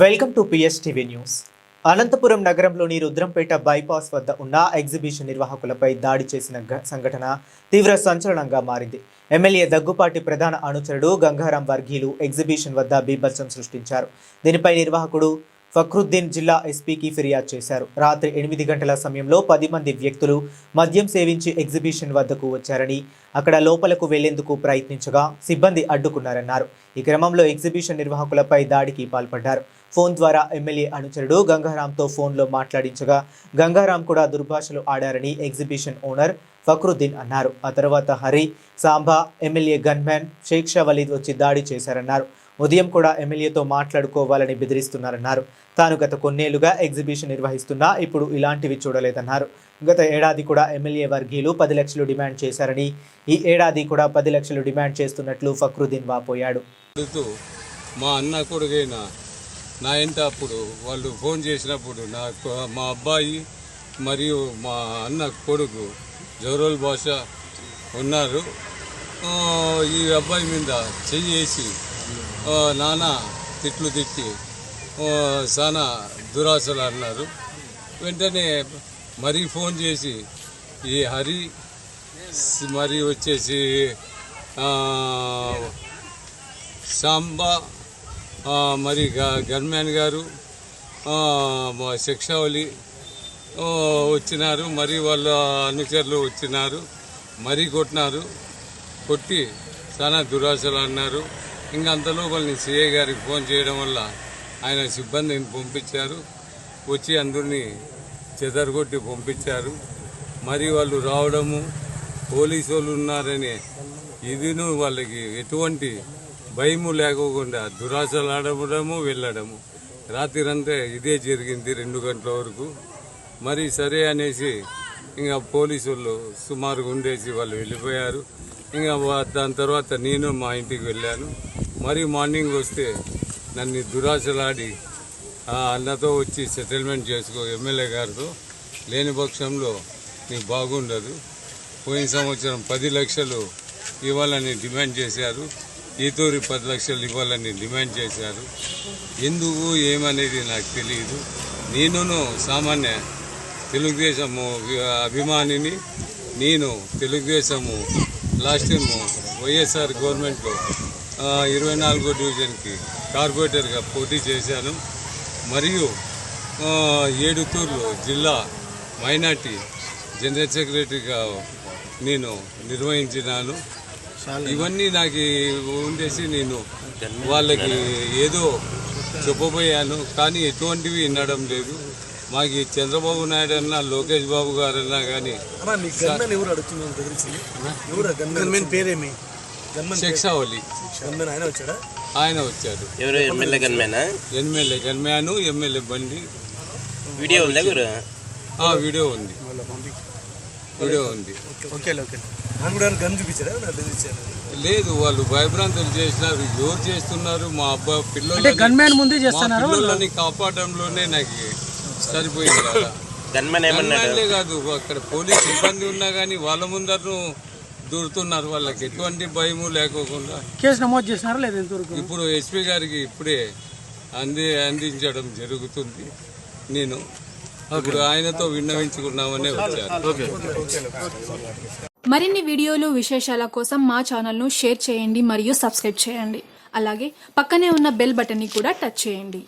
Welcome to PSTV news Anantapur నగరంలోని Rudrampeta bypass వద్ద ఉన్న ఎగ్జిబిషన్ నిర్వాహకులపై దాడి చేసిన సంఘటన తీవ్ర సంచలనంగా మారింది. ఎమ్మెల్యే దగ్గుపాటి ప్రధాన అనుచరుడు గంగారాం వర్గీలు ఎగ్జిబిషన్ వద్ద బీభత్సం సృష్టించారు. దీనిపై నిర్వాహకుడు ఫక్రుద్దీన్ జిల్లా ఎస్పీకి ఫిర్యాదు చేశారు. రాత్రి ఎనిమిది గంటల సమయంలో పది మంది వ్యక్తులు మద్యం సేవించి ఎగ్జిబిషన్ వద్దకు వచ్చారని అక్కడ లోపలకు వెళ్ళేందుకు ప్రయత్నించగా సిబ్బంది అడ్డుకున్నారన్నారు. ఈ క్రమంలో ఎగ్జిబిషన్ నిర్వాహకులపై దాడికి పాల్పడ్డారు. ఫోన్ ద్వారా ఎమ్మెల్యే అనుచరుడు గంగారాంతో ఫోన్లో మాట్లాడించగా గంగారాం కూడా దుర్భాషలు ఆడారని ఎగ్జిబిషన్ ఓనర్ ఫక్రుద్దీన్ అన్నారు. ఆ తర్వాత హరి సాంబా ఎమ్మెల్యే గన్మ్యాన్ షేక్ షా వలీద్ వచ్చి దాడి చేశారన్నారు. ఉదయం కూడా ఎమ్మెల్యేతో మాట్లాడుకోవాలని బెదిరిస్తున్నారన్నారు. తాను గత కొన్నేళ్ళుగా ఎగ్జిబిషన్ నిర్వహిస్తున్నా ఇప్పుడు ఇలాంటివి చూడలేదన్నారు. గత ఏడాది కూడా ఎమ్మెల్యే వర్గీయులు పది లక్షలు డిమాండ్ చేశారని ఈ ఏడాది కూడా పది లక్షలు డిమాండ్ చేస్తున్నట్లు ఫక్రుద్దీన్ వాపోయాడు. మా అన్న కొడుకైన నా ఇంట అప్పుడు వాళ్ళు ఫోన్ చేసినప్పుడు నాకు మా అబ్బాయి మరియు మా అన్న కొడుకు జోరోల్ భాష ఉన్నారు. ఈ అబ్బాయి మీద చెయ్యేసి నానా నాన్న తిట్లు తిట్టి చాలా దురాశలు అన్నారు. వెంటనే మరీ ఫోన్ చేసి ఈ హరి మరి వచ్చేసి సాంబా మరి గ- గన్మ్యాన్ గారు శిక్షావళి వచ్చినారు. మరి వాళ్ళ అనుచరులు వచ్చినారు. మరీ కొట్టినారు. కొట్టి చాలా దురాశలు అన్నారు. ఇంకా అంతలో వాళ్ళని సిఐ గారికి ఫోన్ చేయడం వల్ల ఆయన సిబ్బందిని పంపించారు. వచ్చి అందరినీ చెదరగొట్టి పంపించారు. మరి వాళ్ళు రావడము పోలీసు వాళ్ళు ఉన్నారని ఇదిను వాళ్ళకి ఎటువంటి భయము లేకోకుండా దురాశలాడము వెళ్ళడము. రాత్రంతా ఇదే జరిగింది రెండు గంటల వరకు. మరి సరే అనేసి ఇంకా పోలీసు వాళ్ళు సుమారుగా ఉండేసి వాళ్ళు వెళ్ళిపోయారు. ఇంకా దాని తర్వాత నేను మా ఇంటికి వెళ్ళాను. మరి మార్నింగ్ వస్తే నన్ను దురాశలాడి అన్నతో వచ్చి సెటిల్మెంట్ చేసుకో ఎమ్మెల్యే గారితో లేని పక్షంలో నీకు బాగుండదు. పోయిన సంవత్సరం పది లక్షలు ఇవ్వాలని డిమాండ్ చేశారు. ఈ తూరి పది లక్షలు ఇవ్వాలని డిమాండ్ చేశారు. ఎందుకు ఏమనేది నాకు తెలియదు. నేనును సామాన్య తెలుగుదేశము అభిమానిని నేను తెలుగుదేశము లాస్ట్ టైము వైఎస్ఆర్ గవర్నమెంట్లో ఇరవై నాలుగో డివిజన్కి కార్పొరేటర్గా పోటీ చేశాను. మరియు ఆ, ఏడు తూర్లు జిల్లా మైనార్టీ జనరల్ సెక్రటరీగా నేను నిర్వహించినాను. ఇవన్నీ నాకు ఉండేసి నేను వాళ్ళకి ఏదో చెప్పబోయాను కానీ ఎటువంటివి వినడం లేదు. మాకు చంద్రబాబు నాయుడు అన్నా లోకేష్ బాబు గారు అన్నా కానీ పేరేమి? శిక్షావళి ఆయన వచ్చాడా? ఆయన వచ్చారు ఎవరు ఎమ్మెల్యే గన్మేనా? ఎమ్మెల్యే గన్మ్యాను ఎమ్మెల్యే బండి. వీడియో ఉందా గురు వీడియో ఉంది. వీడియో ఉంది. Okay okay. గన్ లేదు వాళ్ళు భయభ్రాంతులు చేసినారు. ఎవరు చేస్తున్నారు? మా అబ్బా పిల్లలు గన్మ్యాన్ ముందే చేస్తున్నారు పిల్లలని కాపాడడంలోనే నాకు సరిపోయింది కదా. అక్కడ పోలీస్ సిబ్బంది ఉన్నా కానీ వాళ్ళ ముందరను దూరుతున్నారు వాళ్ళకి. ఎటువంటి భయము లేకోకుండా. కేసు నమోదు చేసినారా లేదా ఇంతవరకు? ఇప్పుడు ఎస్పీ గారికి ఇప్పుడే అంది అందించడం జరుగుతుంది. నేను ఇప్పుడు ఆయనతో విన్నవించుకున్నామనే వచ్చాను. మరిన్ని వీడియోలు విశేషాల కోసం మా ఛానల్ను షేర్ చేయండి మరియు సబ్స్క్రైబ్ చేయండి. అలాగే పక్కనే ఉన్న బెల్ బటన్ని కూడా టచ్ చేయండి.